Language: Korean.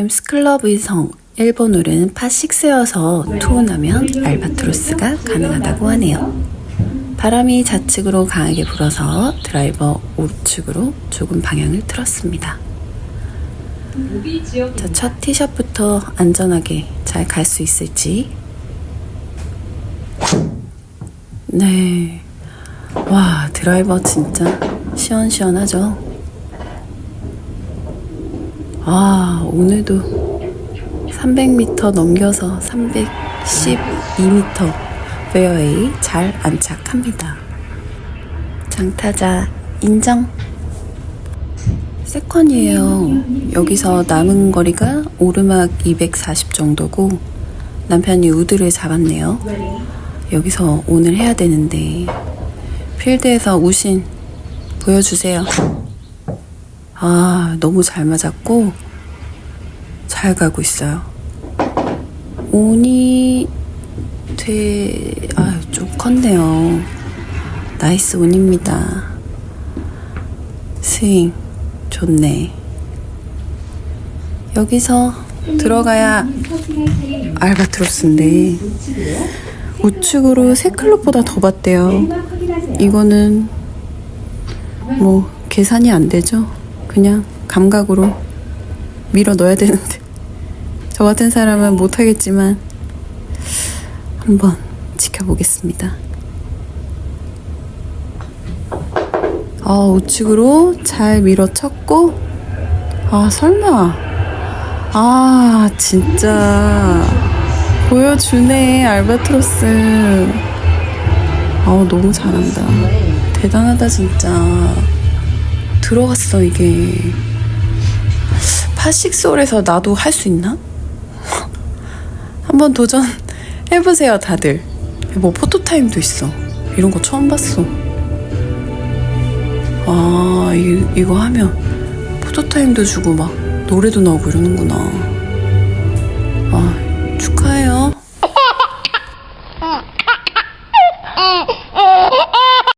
엠스클럽 의성 일본어는 파6여서 투혼하면 알바트로스가 가능하다고 하네요. 바람이 좌측으로 강하게 불어서 드라이버 우측으로 조금 방향을 틀었습니다. 자, 첫 티샷부터 안전하게 잘 갈 수 있을지. 네. 와, 드라이버 진짜 시원시원하죠? 아, 오늘도 300m 넘겨서 312m 페어웨이 잘 안착합니다. 장타자 인정. 세컨이에요. 여기서 남은 거리가 오르막 240 정도고 남편이 우드를 잡았네요. 여기서 오늘 해야 되는데 필드에서 우신 보여주세요. 아, 너무 잘 맞았고 잘 가고 있어요. 온이 돼, 아, 좀 컸네요. 나이스 온입니다. 스윙 좋네. 여기서 들어가야 알바트로스인데 우측으로 세 클럽보다 더 봤대요. 이거는 뭐 계산이 안 되죠. 그냥 감각으로 밀어 넣어야 되는데. 저 같은 사람은 못 하겠지만 한번 지켜보겠습니다. 아 우측으로 잘 밀어쳤고. 아 설마. 아 진짜. 보여주네 알바트로스. 아 너무 잘한다. 대단하다 진짜 들어갔어 이게. 파식솔에서 나도 할 수 있나? 한번 도전 해보세요 다들. 뭐 포토타임도 있어. 이런 거 처음 봤어. 아 이, 이거 하면 포토타임도 주고 막 노래도 나오고 이러는구나